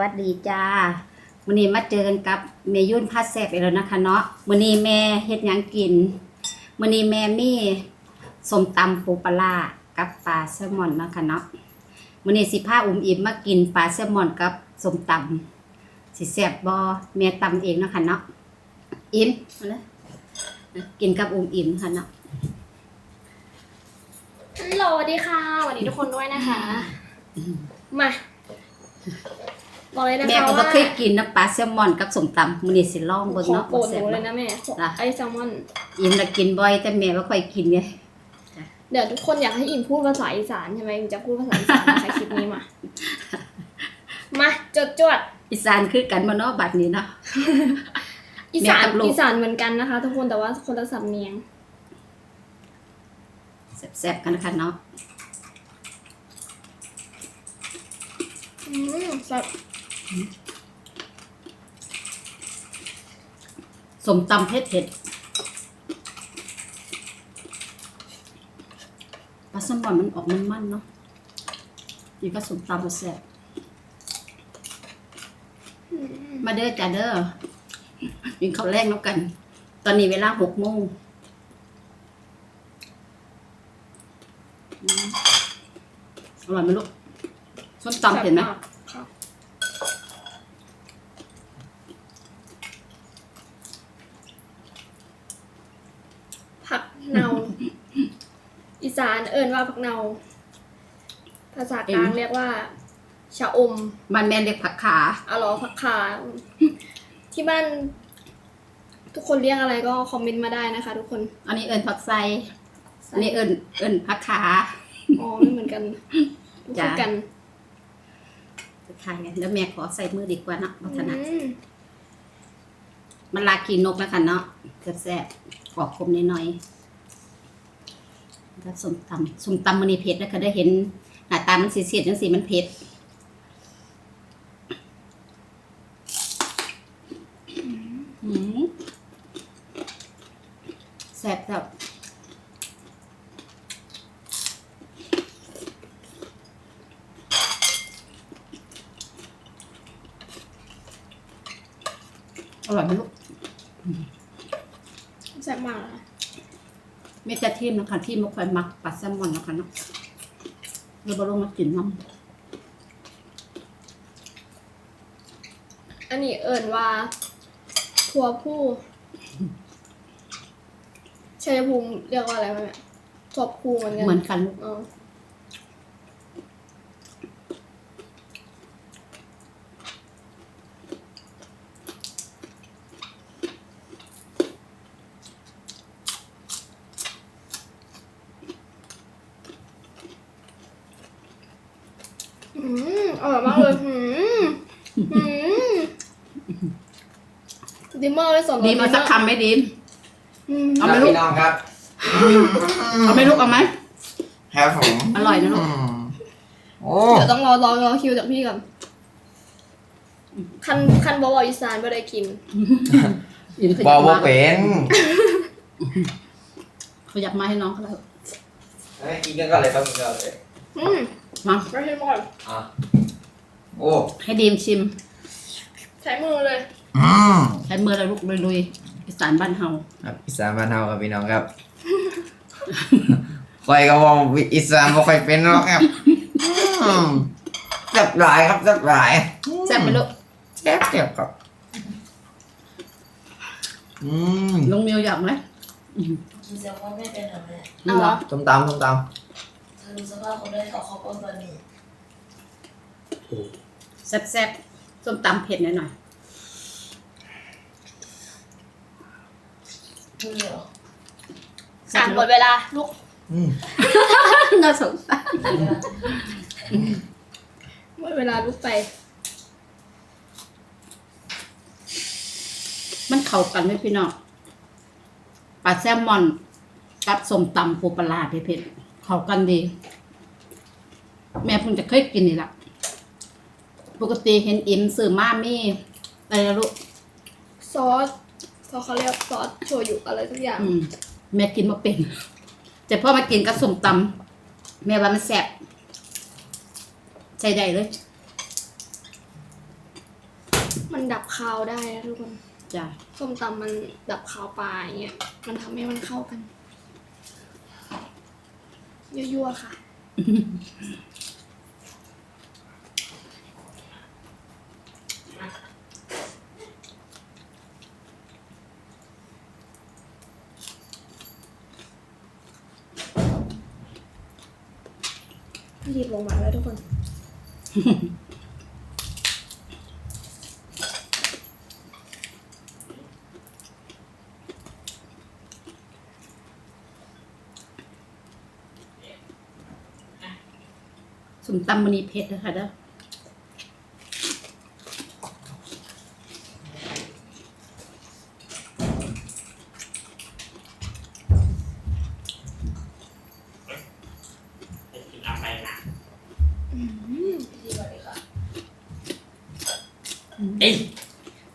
วัสดีจ้าวันนี้มาเจอกันกับเมยุ่นพัดแซบอีกแล้วนะคะเนาะวันนี้แม่เฮ็ดหยังกินวันนี้แม่มีสมตำปูปลาร้ากับปลาแซลมอนนะคะเนาะวันนี้สิพาอุ้มอิ่มมากินปลาแซลมอนกับสมตำสิแซ่บบ่แม่ตำเองเนาะคะเนาะอิ่มมาเลยกินกับอุ้มอิ่มค่ะเนาะฮัลโหลสวัสดีค่ะสวัสดีทุกคนด้วยนะคะ มา บอกเลยนะแม่คะก็บ่ว่าเคยกินนะปลาแซลมอนกับสมตำมื้อนี้สิลองขเบิ่งองเนาะโปรว่าดหแซ่บนูเลยบ่นะแม่จ้ะ ไอแซลมอน อิ่มน่ะกินบ่อยแต่แม่บ่ค่อยกินไงเดี๋ยวทุกคนอยากให้อิมพูดภาษาอีสานใช่ไหมอิมจะพูดภาษาอีสานนะคะคลิปนี้มา มาจดจวดอีสานคือกันบ่เนาะบัดนี้เนาะ อีสานแม่กับลูก อีสานเหมือนกันนะคะ ทุกคนแต่ว่าคนละสำเนียง แซ่บๆกันนะคะเนาะอืมแบบ สมตำเผ็ดเผ็ดปลาแซลมอนมันออกมันๆเนาะนี่ก็สมตำก็แซ่บมาเด้อจ้าเด้อกินข้าวแรกแล้วกัน ตอนนี้เวลาหกโมงอืมอร่อยไหมลูกส้มตำเห็นไหม แซ่บากค่ะผักเนา อี สานเอิญว่าผักเนาภาษากลางเรียกว่าชะอมมันแม่เรียกผักขาอะหรอผักขา ที่บ้าน ทุกคนเรียกอะไรก็คอมเมนต์มาได้นะคะ ทุกคน อันนี้เอิญผักไซอันนี้เอิญเอิญผักขาอ๋อไม่เหมือนกันพูจ้ะดกันผักขาไงแล้วแม่ขอใส่มือดีกว่าเนาะวัฒนะอืมมันลากีนกนะคะเนาะแซ่บๆกรอบคมน้อยๆแล้ว ส้มตำส้มตำมันนี่เผ็ดนะคะได้เห็นหน้าตามันสีเสียดจังสีมันเผ็ดอืมแซ่บแบบอร่อยไหมลูก แซ่บมากเลยค่ะ มีแต่ทีมนะคะที่ไม่ค่อยมักปลาแซลมอนนะคะเนาะเราบลงมากินน้อันนี้เอิญว่าทัวผู้ชัยภูมิเรียกว่าอะไรไหมแม่ทัวผู้เหมือนกันำเหมือนกันลูกอ๋ออืม อร่อยมากเลยอืมอืมดีมากเลยสอนดีมาสักคำไหมดีม อืมเอาไหมลูก พี่น้องครับเอาไหมลูกเอาไหมครับผมอร่อยนะลูกอืมโอ้เดี๋ยวต้องรอรอรอคิวจากพี่ก่อนคันคันบออีสานไม่ได้กินยินขบอยักว่ามาเป็นขยับมาให้น้องเขาแล้วเฮ้ยกินกันก่อนเลยครับกินกันก่อนเลยอืมมา ไม่ใช่หมดอะ โอ้ให้ดีมชิม ใช้มือเลย อืมใช้มือเราลูกลุยๆอีสานบ้านเฮาครับอีสานบ้านเฮาครับพี่น้องครับคอยก็บอกอีสานบ่ค่อยเป็นหรอกครับอืมแซ่บหลายครับแซ่บหลายแซ่บไหมลูกแซ่บแซ่บครับอืมลุงมิวอยากไหมดูสภาพไม่เป็นหรอแม่เอาเหรอส้มตำส้มตถ้าดูสภาพเขาได้เขาเขาก็บะหมี่ แซ่บๆส้มตำเผ็ดหน่อยดูเหรอๆอ่านหมดเวลาลูกำอืมน่าสงสารหมดเวลาลูกไป มันเข้ากันไหมพี่น้องปลาแซลมอนกับส้มตำปูปลาร้าเผ็ดๆเข้ากันดี แม่เพิ่งจะเคยกินนี่แหละ ปกติเห็นอิมซื้อมามีอะไรนะลูกซอสซอสเขาเรียกซอสโชยุอะไรสักอย่าง อืมแม่กินมาเป็น แต่พอมากินกับส้มตำแม่ว่ามันแซ่บใช้ได้เลยมันดับคาวได้นะทุกคนจ้ะส้มตำมันดับคาวปลาอย่างเงี้ยมันทำให้มันเข้ากันยั่วๆค่ะ หยิบลงมาแล้วทุกคนส้มตำมันนี้เผ็ดนะคะเด้อ กินอะไรนะ ที่ก่อนดีค่ะ เอ้ย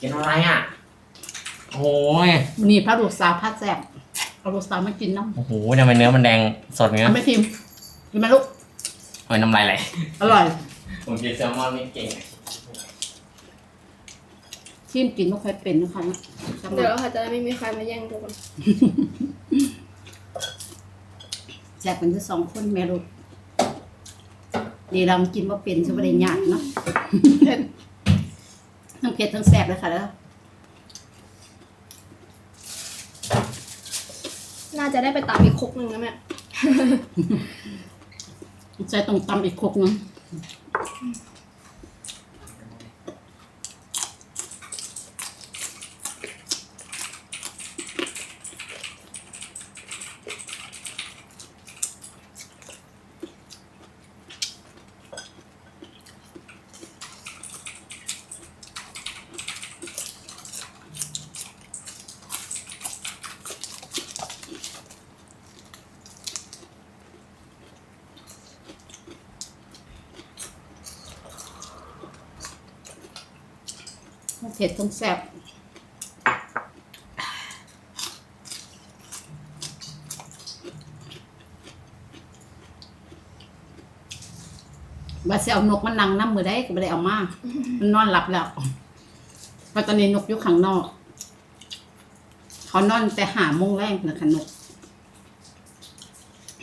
กิน อะไรอะ โอ้ยมันนี้พระลูกสาวพัดแซ่บเอาลูกสาวมากินน้ำโอ้โหทำไมเนื้อมันแดงสดเงี้ยเอาไม่ทิมกินไหมลูกโอ้ยน้ำลายไหลอร่อยผมกินแซลมอนไม่เก่งชิมกินไม่ค่อยเป็นนะคะนะจำเดี๋ยวมาเราค่ะจะได้ไม่มีใครมาแย่งทุกคนแจกเป็นที่สองคนแม่ลูกดีเรากินว่าเป็นใช่ไหมได้ยากเนาะเผ็ด ทั้งเผ็ดทั้งแซ่บเลยค่ะแล้ว น่าจะได้ไปตามอีกครกหนึ่งนะแม่ ใส่ตรงตำอีกครกนึง เผ็ดทั้งแซ่บว่าสิเอานกมันนั่งน้ำมือได้ก็ไม่ได้เอามามันนอนหลับแล้วพราะตอนนี้นกอยู่ข้างนอก เขานอนแต่หาโมงแรงนะคะนก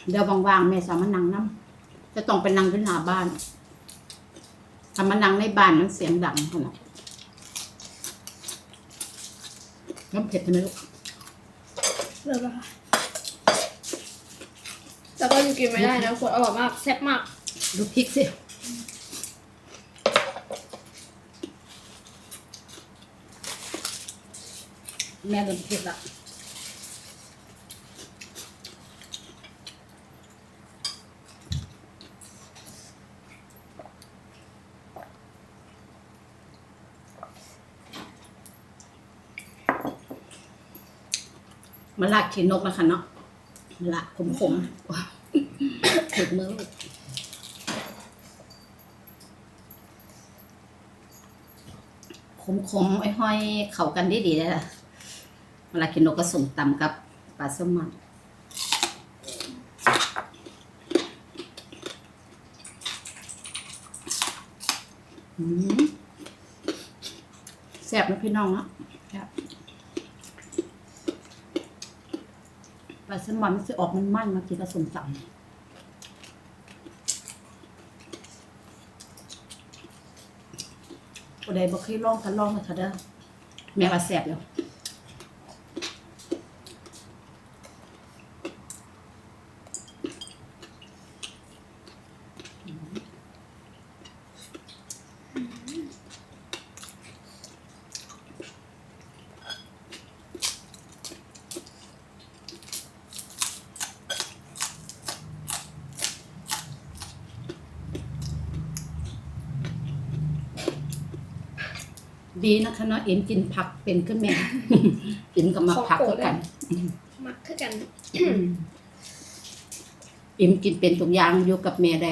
เดี๋ยวว่างๆแม่สามารถนั่งน้ำจะต้องไปนั่งที่หน้าบ้านถ้ามานั่งในบ้านมันเสียงดังขนาด น้ำเผ็ดใช่ไหมลูกเริ่มแล้วค่ะแล้วก็ยังกินไม่ได้นะคนอร่อยมากแซ่บมากดูพริกสิแม่เริ่มเผ็ดละ มะละขีนนกนะคะเนาะมะละขมๆถูกมือลูกขมไอ้ห้อยๆเข้ากันดีดีเลยล่ะเวลากินนกก็ส่งตำกับปลาแซลมอนแซ่บนะพี่น้องเนาะแซ่บ ปลาแซลมอนมันจะออกมันมันมากินกับส้มตำผู้ใดบ่เคยลองกันลองนะคะเด้อแม่ว่าแซ่บอยู่ ดีนะคะเนาะเอ็มกินผักเป็นขึ้นแม่ กินกับมาผักคือกัน มักคือกัน เอ็มกินเป็นทุกอย่างอยู่กับแม่ได้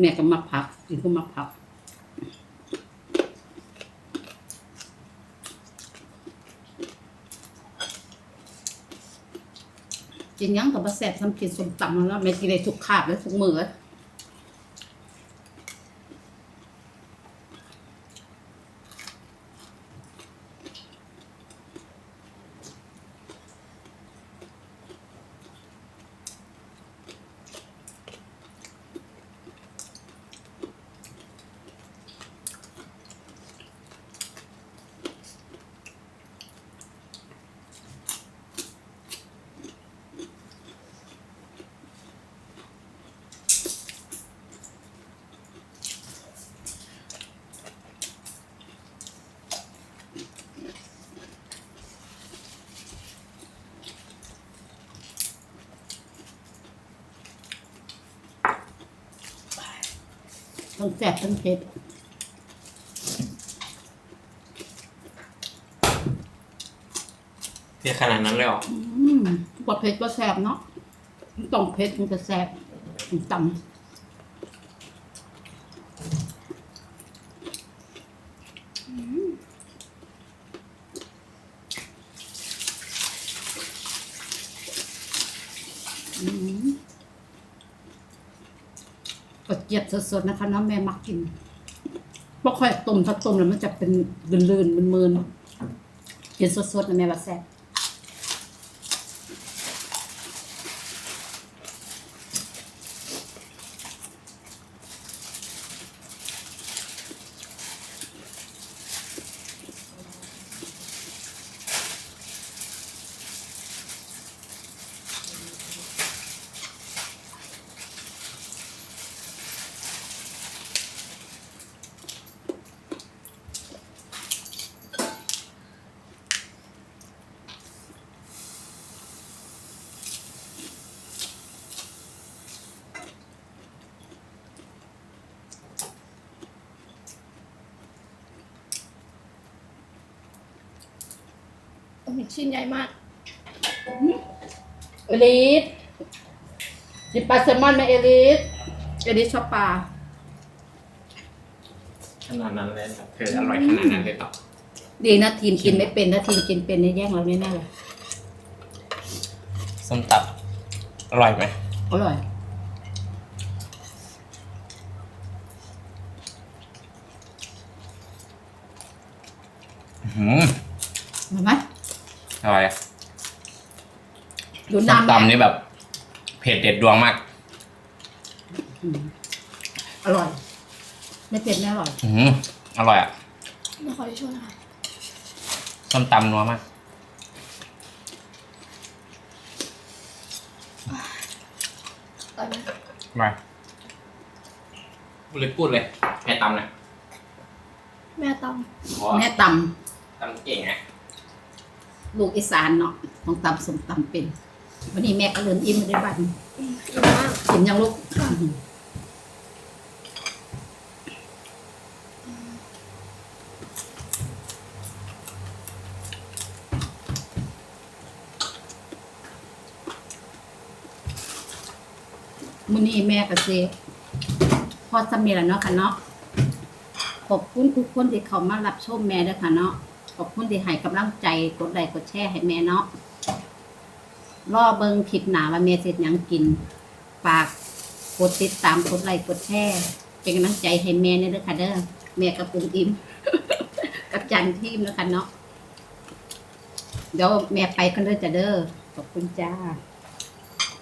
แม่ก็มาพักกินก็มาพักกินหยังกับมาแสบทำกินสมตำแล้วแม่กินได้ทุกคาบและทุกมื้อ เลยต้องแสบต้องเผ็ดเพียขนาดนั้นเลยเหรออืมบดเผ็ดก็แสบเนาะมันต้องเผ็ดมันจะแสบมันตำอืม กระเจี๊ยบสดๆนะคะน้องแม่มักกินเพราะค่อยต้มถ้าต้มแล้วมันจะเป็นลื่นๆมึนๆกินสดๆนะแม่ว่าแซ่บ ชิ้นใหญ่มากเอลิสจิบปลาแซลมอนไหมเอลิสเอลิสชอบปลาขนาดนั้นเลยครับเธออร่อยขนาดนั้นเลยเหรอดีนะทีมกินไม่เป็นถ้าทีมกินเป็นเนี่ยแย่งเราแน่ๆเลยส้มตับอร่อยไหมอร่อยหืมเห็นไหม อร่อยอะดูส้มน้ำตำนี่แบบเผ็ดเด็ดดวงมากอร่อย ไม่เผ็ดไม่อร่อย อืมอร่อยอะไม่ขอที่ช่วยนะคะส้มตำนัวมาก ตอนนี้อร่อยพูดเลยพูดเลยแม่ตำเลยแม่ตแม่ตตำเก่งไงำ ลูกอีสานเนาะต้องตำสมตำเป็น วันนี้แม่ก็เริ่มอิ่มมาได้บ้านำอืมอิ่มมากกินยังลูกมมื้อนี้แม่ก็สิพอสำเร็จแล้วเนาะค่ะเนาะขอบคุณทุกคนที่เขามารับชมแม่ด้วยค่ะเนาะ ขอบคุณที่ให้กำลังใจกดไลค์กดแชร์ให้แม่เนาะรอเบิงคลิปหนาว่าแม่เสร็จยังกินฝากกดติดตามกดไลค์กดแชร์เป็นกำลังใจให้แม่เนี่ยเด้อค่ะเด้อแม่กับปุ้งอิ่มกับจันทีมนะคะเนาะเดี๋ยวแม่ไปกันเลยจ้ะเด้อขอบคุณจ้า